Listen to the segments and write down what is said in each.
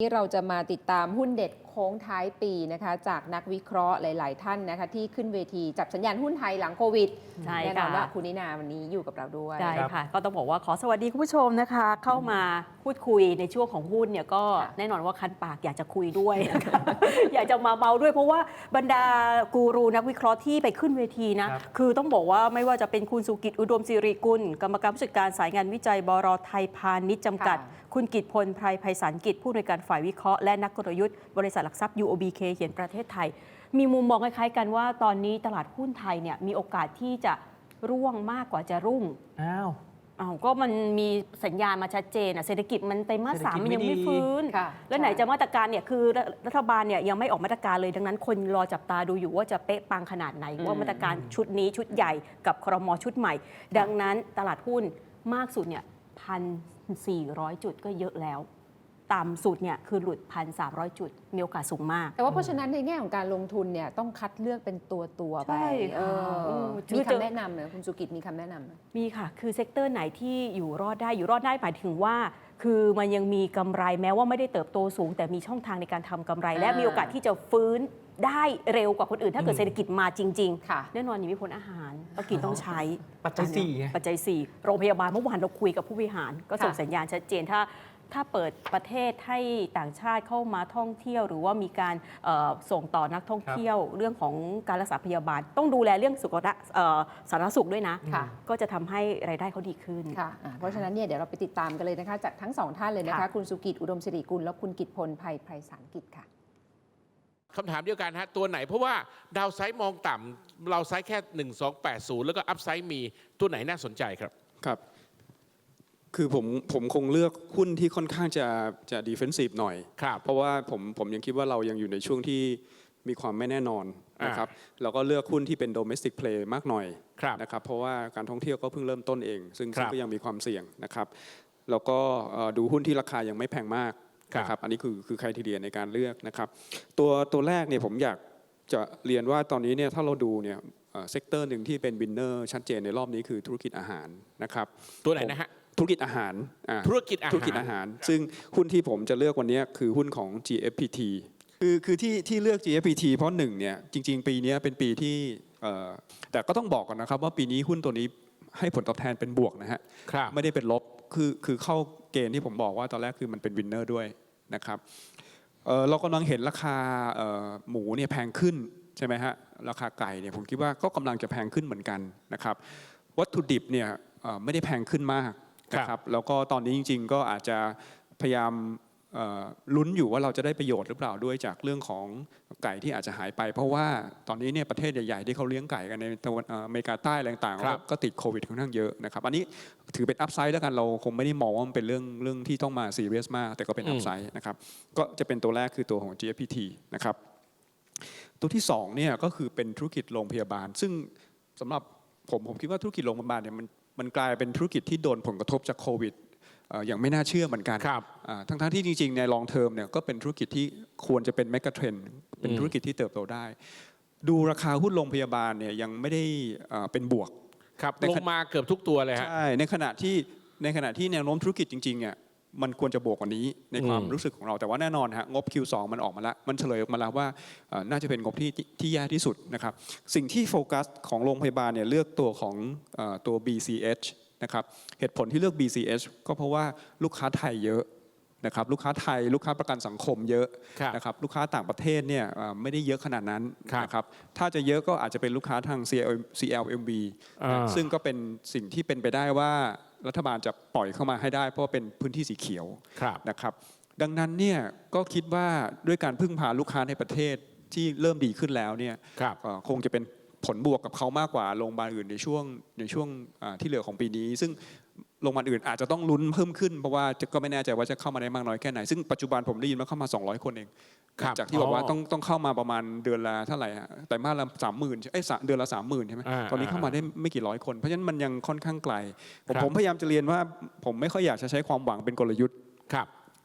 นี้เราจะมาติดตามหุ้นเด็ด ค้งท้ายปีนะคะจากนักวิเคราะห์หลาย ๆ ท่านนะคะที่ขึ้นเวทีจับสัญญาณหุ้นไทยหลังโควิดใช่แน่นอนค่ะว่าคุณนินาวันนี้อยู่กับเราด้วยได้ค่ะ ก็ต้องบอกว่าขอสวัสดีคุณผู้ชมนะคะ เข้ามาพูดคุยในช่วงของหุ้นเนี่ยก็ค่ะแน่นอนว่าคันปากอยากจะคุยด้วยนะคะอยากจะมาเมาด้วย เพราะว่าบรรดากูรูนักวิเคราะห์ที่ไปขึ้นเวทีนะครับคือต้องบอกว่าไม่ว่าจะเป็นคุณสุกิจอุดมสิริกุล กรรมการผู้จัดการสายงานวิจัยบรไทยพาณิชย์จำกัดค่ะคุณกิตพลไพรไพศาลกิจผู้อำนวยการฝ่ายวิเคราะห์และนักกลยุทธ์บริษัทหลักทรัพย์ UOBK เขียนประเทศไทย มีมุมมองคล้ายๆกันว่าตอนนี้ตลาดหุ้นไทยเนี่ยมีโอกาสที่จะร่วงมากกว่าจะรุ่ง อ้าว อ้าวก็มันมีสัญญาณมาชัดเจนอะเศรษฐกิจมันไตรมาสสามมันยังไม่ฟื้น ค่ะแล้วไหนใช่จะมาตรการเนี่ยคือรัรัฐบาลเนี่ยยังไม่ออกมาตรการเลยดังนั้นคนรอจับตาดูอยู่ว่าจะเป๊ะปังขนาดไหน ว่ามาตรการชุดนี้ชุดใหญ่กับครมชุดใหม่ ดังนั้นตลาดหุ้นมากสุดเนี่ยพันสี่ร้อยจุดก็เยอะแล้ว ต่ำสุดเนี่ยคือหลุดพันสามร้อยจุด มีโอกาสสูงมาก แต่ว่าเพราะฉะนั้นในแง่ของการลงทุนเนี่ยต้องคัดเลือกเป็นตัวตัวๆไปใช่ค่ะเอออืมมีคือจะคำแนะนำไหมคุณสุกิจมีคำแนะนำไหม มีค่ะ คือเซกเตอร์ไหนที่อยู่รอดได้ อยู่รอดได้หมายถึงว่า คือมันยังมีกำไรแม้ว่าไม่ได้เติบโตสูง แต่มีช่องทางในการทำกำไร และอ่ามี มีโอกาสที่จะฟื้นได้เร็วกว่าคนอื่น ถ้าเกิดอืมเศรษฐกิจมาจริง ค่ะ ๆ แน่นอนอย่างมีผลอาหารต้องกินต้องใช้ปัจจัยสี่ไง ปัจจัย4โรงพยาบาลเมื่อวานเราคุยกับผู้บริหาร ก็ส่งค่ะ สัญญาณชัดเจนถ้า ถ้าเปิดประเทศให้ต่างชาติเข้ามาท่องเที่ยว หรือว่ามีการเอ่อส่งต่อนักท่องเที่ยว เรื่องของการรักษาพยาบาล ต้องดูแลเรื่องสุขภาพเอ่อสาธารณสุขด้วยนะค่ะก็จะทำให้รายได้เขาดีขึ้นค่ะอะเพราะฉะนั้นเนี่ยเดี๋ยวเราไปติดตามกันเลยนะคะ จากทั้งสองท่านเลยนะคะค่ะคุณสุกิจอุดมสิริกุลและคุณกิตพลภัยไพศาลกิจค่ะคำถามเดียวกันฮะตัวไหนเพราะว่าดาวไซด์มองต่ำเราไซด์แค่ 1280 แล้วก็อัพไซด์มีตัวไหนน่าสนใจครับครับ คือผมผมคงเลือกหุ้นที่ค่อนข้างจะจะดีเฟนซีฟหน่อย ครับเพราะว่าผมผมยังคิดว่าเรายังอยู่ในช่วงที่มีความไม่แน่นอนนะครับเราก็เลือกหุ้นที่เป็น domestic play มากหน่อยครับนะครับเพราะว่าการท่องเที่ยวก็เพิ่งเริ่มต้นเอง ซึ่งครับซึ่งก็ยังมีความเสี่ยงนะครับแล้วก็เอ่อดูหุ้นที่ราคายังไม่แพงมากครับนะครับอันนี้คือคือคุณทีเดียในการเลือกนะครับตัวตัวแรกเนี่ยผมอยากจะเรียนว่าตอนนี้เนี่ยถ้าเราดูเนี่ยเซกเตอร์หนึ่งที่เป็นวินเนอร์ชัดเจนในรอบนี้คือธุรกิจอาหารนะครับตัวไหนนะฮะ ธุรกิจอาหารอ่าธุรกิจอาหาร ธุรกิจอาหาร ซึ่งหุ้นที่ผมจะเลือกวันนี้คือหุ้นของ GFPT คือคือที่ที่เลือก GFPT เพราะหนึ่งเนี่ยจริง ๆ ปีนี้เป็นปีที่เอ่อแต่ก็ต้องบอกก่อนนะครับว่าปีนี้หุ้นตัวนี้ให้ผลตอบแทนเป็นบวกนะฮะครับไม่ได้เป็นลบคือคือเข้าเกณฑ์ที่ผมบอกว่าตอนแรกคือมันเป็นวินเนอร์ด้วยนะครับเอ่อเรากำลังเห็นราคาเอ่อหมูเนี่ยแพงขึ้นใช่ไหมฮะราคาไก่เนี่ยผมคิดว่าก็กำลังจะแพงขึ้นเหมือนกันนะครับวัตถุดิบเนี่ยเอ่อไม่ได้แพงขึ้นมาก นะครับแล้วก็ตอนนี้จริง ๆ ก็อาจจะพยายามเอ่อลุ้นอยู่ว่าเราจะได้ประโยชน์หรือเปล่าด้วยจากเรื่องของไก่ที่อาจจะหายไป เพราะว่าตอนนี้เนี่ยประเทศใหญ่ๆที่เขาเลี้ยงไก่กันในตะวันเอ่ออเมริกาใต้อะไรต่างๆครับก็ติดโควิดค่อนข้างเยอะนะครับอันนี้ถือเป็นอัพไซด์แล้วกันเราคงไม่ได้มองว่ามันเป็นเรื่องเรื่องที่ต้องมาซีเรียสมาก แต่ก็เป็นอือัมพไซด์นะครับก็จะเป็นตัวแรกคือตัวของ GFPT นะครับตัวที่สองเนี่ยก็คือเป็นธุรกิจโรงพยาบาล ซึ่งสำหรับผมผมคิดว่าธุรกิจโรงพยาบาลเนี่ยมัน มันกลายเป็นธุรกิจที่โดนผลกระทบจากโควิดเอ่ออย่างไม่น่าเชื่อเหมือนกันครับอ่าทั้งๆที่จริง ๆ ในลองเทอมเนี่ยก็เป็นธุรกิจที่ควรจะเป็นแมกะเทรนเป็นอืมธุรกิจที่เติบโตได้ ดูราคาหุ้นโรงพยาบาลเนี่ยยังไม่ได้เอ่อเป็นบวกครับในลขงณะมาเกือบทุกตัวเลยฮะใช่ในขณะที่ในขณะที่แนวโน้มธุรกิจจริงๆเนี่ย มันควรจะบวกกว่านี้ในความอืมรู้สึกของเราแต่ว่าแน่นอนฮะงบ Q2 มันออกมาแล้ว มันเฉลยออกมาแล้วว่าเอ่อน่าจะเป็นงบที่ที่ที่แย่ที่สุดนะครับ สิ่งที่โฟกัสของโรงพยาบาลเนี่ยเลือกตัวของเอ่อตัว BCH นะครับเหตุผลที่เลือก BCH ก็เพราะว่าลูกค้าไทยเยอะนะครับลูกค้าไทยลูกค้าประกันสังคมเยอะครับนะครับลูกค้าต่างประเทศเนี่ยเอ่อไม่ได้เยอะขนาดนั้นครับนะครับถ้าจะเยอะก็อาจจะเป็นลูกค้าทาง CL CLMV อ่าซึ่งก็เป็นสิ่งที่เป็นไปได้ว่า รัฐบาลจะปล่อยเข้ามาให้ได้ เพราะว่าเป็นพื้นที่สีเขียวครับนะครับ ดังนั้นเนี่ยก็คิดว่าด้วยการพึ่งพาลูกค้าในประเทศที่เริ่มดีขึ้นแล้วเนี่ยครับเอ่อคงจะเป็นผลบวกกับเขามากกว่าโรงพยาบาลอื่นในช่วงในช่วงอ่าที่เหลือของปีนี้ ซึ่งโรงพยาบาลอื่นอาจจะต้องลุ้นเพิ่มขึ้นเพราะว่าจะก็ไม่แน่ใจว่าจะเข้ามาได้มากน้อยแค่ไหน ซึ่งปัจจุบันผมได้ยินว่าเข้ามา 200 คนเอง ครับจากที่บอกว่าอ๋อต้องต้องเข้ามาประมาณเดือนละเท่าไหร่ฮะแต่มาสละสามหมื่นเอ้ยสามเดือนละสามหมื่นใช่ไหมอ่าตอนนี้เข้ามาได้ไม่กี่ร้อยคน เพราะฉะนั้นมันยังค่อนข้างไกล ผมครับผมพยายามจะเรียนว่าผมไม่ค่อยอยากจะใช้ความหวังเป็นกลยุทธ์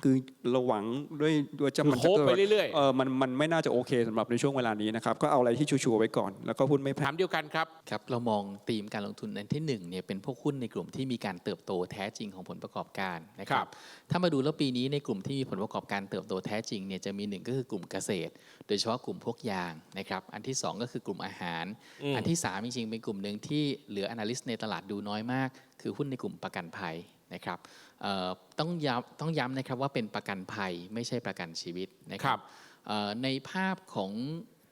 ครับคือเราหวังด้วยด้วยจะคือมันจะโฮปกิดไปเรื่อยๆเออมันมันไม่น่าจะโอเคสำหรับในช่วงเวลานี้นะครับก็เอาอะไรที่ชัวร์ๆไว้ก่อน แล้วก็หุ้นไม่แพงถามเดียวกันครับครับ เรามองธีมการลงทุนอันที่1เนี่ยเป็นพวกหุ้นในกลุ่มที่มีการเติบโตแท้จริงของผลประกอบการนะคครัรับบถ้ามาดูแล้วปีนี้ในกลุ่มที่มีผลประกอบการเติบโตแท้จริงเนี่ยจะมีหนึ่งก็คือกลุ่มเกษตร โดยเฉพาะกลุ่มพวกยางนะครับอันที่สองก็คือกลุ่มอาหารอืมอันที่สามจริงๆเป็นกลุ่มหนึ่งที่เหลือ analyst ในตลาดดูน้อยมาก คือหุ้นในกลุ่มประกันภัย นะครับเอ่อต้องย้ำต้องย้ำนะครับว่าเป็นประกันภัยไม่ใช่ประกันชีวิตนะคครัรับบเอ่อในภาพของ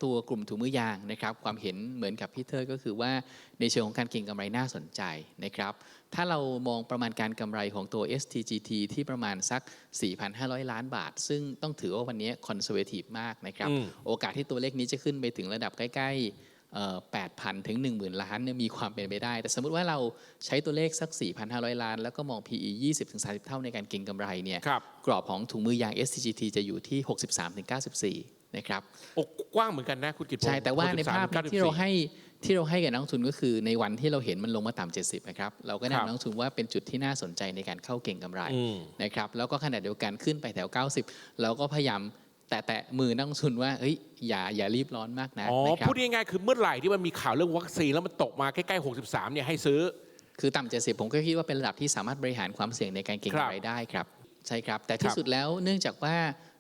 ตัวกลุ่มถุงมือยางนะครับความเห็นเหมือนกับพี่เทอร์ก็คือว่าในเชิงของการเก็งกำไรน่าสนใจนะครับถ้าเรามองประมาณการกำไรของตัว STGT ที่ประมาณสัก 4,500 ล้านบาท ซึ่งต้องถือว่าวันนี้คอนเซอร์เวทีฟมากนะครับอืมโอกาสที่ตัวเลขนี้จะขึ้นไปถึงระดับใกล้ๆเอ่อ 8,000 ถึง 10,000 ล้านเนี่ยมีความเป็นไปได้ แต่สมมุติว่าเราใช้ตัวเลขสัก 4,500 ล้าน แล้วก็มอง PE 20-30 เท่าในการเก็งกำไรเนี่ยครับกรอบของถุงมือยาง STGT จะอยู่ที่ 63-94 นะครับโอ้กว้างเหมือนกันนะคุณกิตพงศ์ใช่ แต่ว่าในภาพ63ที่เราให้ที่เราให้กับนักลงทุนก็คือในวันที่เราเห็นมันลงมาต่ำ70นะครับเราก็ครับแนะนำนักลงทุนว่าเป็นจุดที่น่าสนใจในการเข้าเก่งกำไรอืมนะครับแล้วก็ขณะเดียวกันขึ้นไปแถว 90 เราก็พยายาม แตะแตะมือนักลงทุนว่าเฮ้ยอย่าอย่ารีบร้อนมากนะอ๋อนะครับพูดง่ายๆคือเมื่อไหร่ที่มันมีข่าวเรื่องวัคซีนแล้วมันตกมาใกล้ๆ63เนี่ยให้ซื้อ คือต่ำ70ผมก็คิดว่าเป็นระดับที่สามารถบริหารความเสี่ยงในการเก็งครับกำไรได้ครับ ใช่ครับ แต่คที่รับสุดแล้วเนื่องจากว่า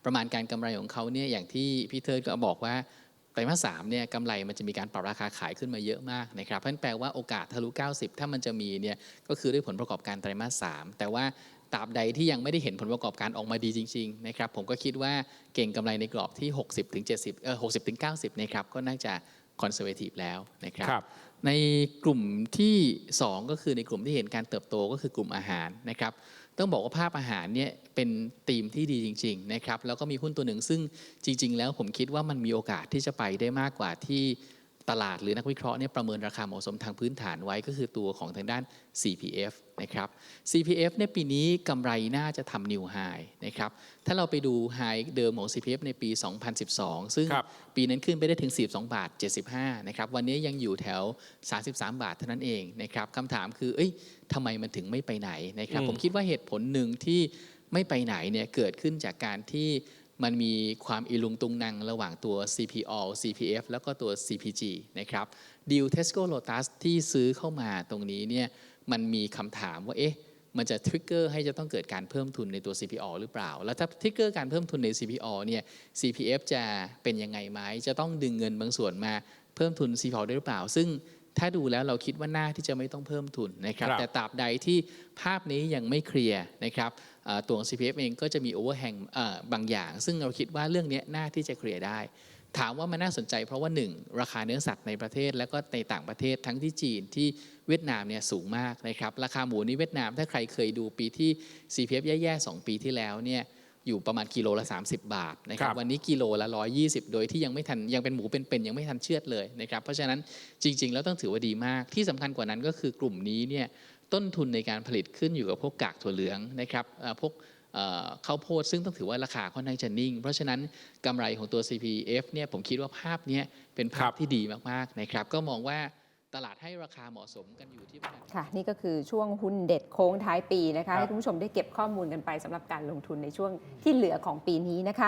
ประมาณการกำไรของเขาเนี่ยอย่างที่พี่เทิร์ดก็บอกว่าไตรมาสสามเนี่ยกำไรมันจะมีการปรับราคาขายขึ้นมาเยอะมากนะครับเพราะฉะนั้นแปลว่าโอกาสทะลุ 90 ถ้ามันจะมีเนี่ยก็คือด้วยผลประกอบการไตรมาสสามแต่ว่า ตราบใดที่ยังไม่ได้เห็นผลประกอบการออกมาดีจริงๆนะครับผมก็คิดว่าเก่งกำไรในกรอบที่ 60ถึง70เออ60ถึง90นะครับก็น่าจะคอนเซอร์เวทีฟแล้วนะครับครับในกลุ่มที่ 2 ก็คือในกลุ่มที่เห็นการเติบโตก็คือกลุ่มอาหารนะครับต้องบอกว่าภาพอาหารเนี่ยเป็นธีมที่ดีจริงๆนะครับแล้วก็มีหุ้นตัวหนึ่งซึ่งจริง ๆ แล้วผมคิดว่ามันมีโอกาสที่จะไปได้มากกว่าที่ ตลาดหรือนักวิเคราะห์เนี่ยประเมินราคาเหมาะสมทางพื้นฐานไว้ก็คือตัวของทางด้าน CPF นะครับ CPF ในยปีนี้กำไรน่าจะทำนิวไฮนะครับ ถ้าเราไปดูไฮเดิมของ CPF ในปี 2012 ซึ่งครับปีนั้นขึ้นไปได้ถึง 42 บาท 75 นะครับ วันนี้ยังอยู่แถว 33 บาทเท่านั้นเองนะครับคำถามคือ เอ้ยทำไมมันถึงไม่ไปไหนนะครับอืมผมคิดว่าเหตุผลหนึ่งที่ไม่ไปไหนเนี่ยเกิดขึ้นจากการที่ มันมีความอิลุงตุงนังระหว่างตัว CPO CPF แล้วก็ตัว CPG นะครับดีล Tesco Lotus ที่ซื้อเข้ามาตรงนี้เนี่ยมันมีคำถามว่าเอ๊ะมันจะทริกเกอร์ให้จะต้องเกิดการเพิ่มทุนในตัว CPO หรือเปล่า แล้วถ้าทริกเกอร์การเพิ่มทุนใน CPO เนี่ย CPF จะเป็นยังไงไหม จะต้องดึงเงินบางส่วนมาเพิ่มทุน CPO ได้หรือเปล่า ซึ่ง ถ้าดูแล้วเราคิดว่าน่าที่จะไม่ต้องเพิ่มทุนนะครับครับ แต่ตราบใดที่ภาพนี้ยังไม่เคลียร์นะครับเอ่อตัวของ CPF เองก็จะมีโอเวอร์แฮงบางอย่าง ซึ่งเราคิดว่าเรื่องนี้น่าที่จะเคลียร์ได้ ถามว่ามันน่าสนใจเพราะว่า 1 ราคาเนื้อสัตว์ในประเทศ และก็ในต่างประเทศทั้งที่จีนที่เวียดนามเนี่ยสูงมากนะครับราคาหมูในเวียดนามถ้าใครเคยดูปีที่ CPF แย่ๆ2ปีที่แล้วเนี่ย อยู่ประมาณกิโลละ 30 บาทนะครัครับบวันนี้กิโลละ 120 โดยที่ยังไม่ทันยังเป็นหมูเป็นๆยังไม่ทันเชือดเลยนะครับเพราะฉะนั้นจริง ๆ แล้วต้องถือว่าดีมาก ที่สำคัญกว่านั้นก็คือกลุ่มนี้เนี่ยต้นทุนในการผลิตขึ้นอยู่กับพวกกากถั่วเหลืองนะครับเอ่อพวกเอ่อข้าวโพดซึ่งต้องถือว่าราคาค่อนข้างจะนิ่ง เพราะฉะนั้นกำไรของตัว CPF เนี่ยผมคิดว่าภาพเนี้ยเป็นภาครัพบที่ดีมากๆนะครับก็มองว่า ตลาดให้ราคาเหมาะสมกันอยู่ที่ประมาณ ค่ะ นี่ก็คือช่วงหุ้นเด็ดโค้งท้ายปีนะครัคะบให้คุณผู้ชมได้เก็บข้อมูลกันไปสำหรับการลงทุนในช่วงที่เหลือของปีนี้นะคะ